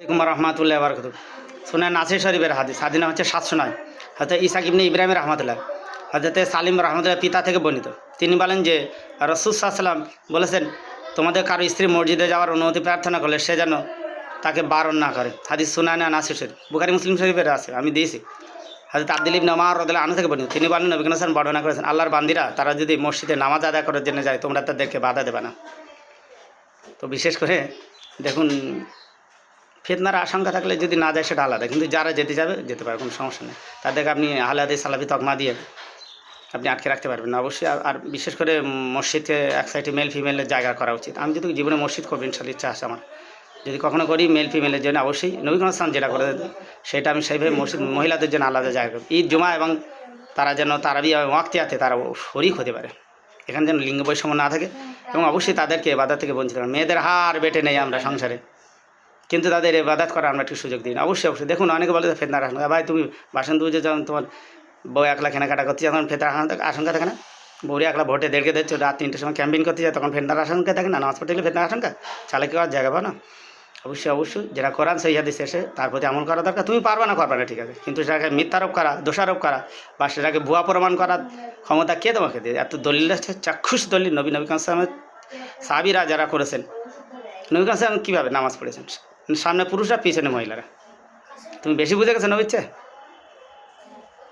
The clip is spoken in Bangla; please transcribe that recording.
রহমাতুল্লাহ বারকত শুনে নাসির শরীফের হাদিস। হাদিনা হচ্ছে সাতশো নয়। হয়তো ইসাক ইবনে ইব্রাহিম রহমতুল্লাহ হজরতে সালিম রহমতুল্লাহ পিতা থেকে বর্ণিত। তিনি বলেন যে রসুসাল্লাম বলেছেন, তোমাদের কারও স্ত্রী মসজিদে যাওয়ার অনুমতি প্রার্থনা করলে সে যেন তাকে বারণ না করে। হাদিস সুনানা নাসির শরীফ। বুখারি, মুসলিম শরীফের আছে, আমি দিয়েছি। হাজরত আব্দুল ইবনে ওমর রদুল্লাহ আনু থেকে বর্ণিত। তিনি বলেন নবীন হাসান বর্ণনা করেছেন, আল্লাহর বান্দিরা, তারা যদি মসজিদে নামাজ আদায় করার জন্য যায়, তোমরা তাদেরকে বাধা দেবে না। তো বিশেষ করে, দেখুন ফেতনার আশঙ্কা থাকলে যদি না যায় সেটা আলাদা। কিন্তু যারা যেতে যাবে, যেতে পারে কোনো সমস্যা নেই। তাদেরকে আপনি আহলাদে সালাফি তকমা দিয়ে আপনি আটকে রাখতে পারবেন না। অবশ্যই আর- বিশেষ করে মসজিদকে এক সাইডে মেল ফিমেলের জায়গা করা উচিত। আমি যদি জীবনে মসজিদ করব ইনশাল্লাহ ইচ্ছা আছে আমার। যদি কখনো করি মেল ফিমেলের জন্য, অবশ্যই নবী হাসান যেটা করে সেটা আমি সেইভাবে মসজিদ, মহিলাদের জন্য আলাদা জায়গা করব। ঈদ, জমা এবং তারা যেন তারা তারাবি ওয়াক্তিয়াতে তারা শরিক হতে পারে। এখানে যেন লিঙ্গ বৈষম্য না থাকে এবং অবশ্যই তাদেরকে বাধা থেকে বঞ্চিত করা। মেয়েদের হার বেটে নেই আমরা সংসারে। কিন্তু তাদের বাদাত করার আমরা একটু সুযোগ দিই না। অবশ্যই অবশ্যই। দেখুন, অনেকে বলে ফেতনা আশঙ্কা ভাই, তুমি বাসন দুজে যখন তোমার বউ একলা কেনাকাটা করতে যখন ফেতনার আশঙ্কা থাকে না? বউরে একলা ভোটে দেড়কে দিচ্ছ রাত তিনটের সময় ক্যাম্পিং করতে যায়, তখন ফেতনার আশঙ্কা থাকে না? নামাজ পড়তে গেলে ফেতনার আশঙ্কা? চালে কি করার জায়গা পাও না? অবশ্যই অবশ্যই। যেটা করান সেই হাদিস এসে তার প্রতি আমল করা দরকার। তুমি পারবে না করবে না, ঠিক আছে। কিন্তু সেটাকে মিথ্যারোপ করা, দোষারোপ করা, বা সেটাকে ভুয়া প্রমাণ করার ক্ষমতা কে তোমাকে দিয়ে? এত দলিল চাক্ষুষ দলিল। নবী নবী কাসলামের সাবিরা যারা করেছেন, নবী কাসলাম কীভাবে নামাজ পড়েছেন? সামনে পুরুষরা পিছনে মহিলারা। তুমি বেশি বুঝে গেছো নবীচ্ছে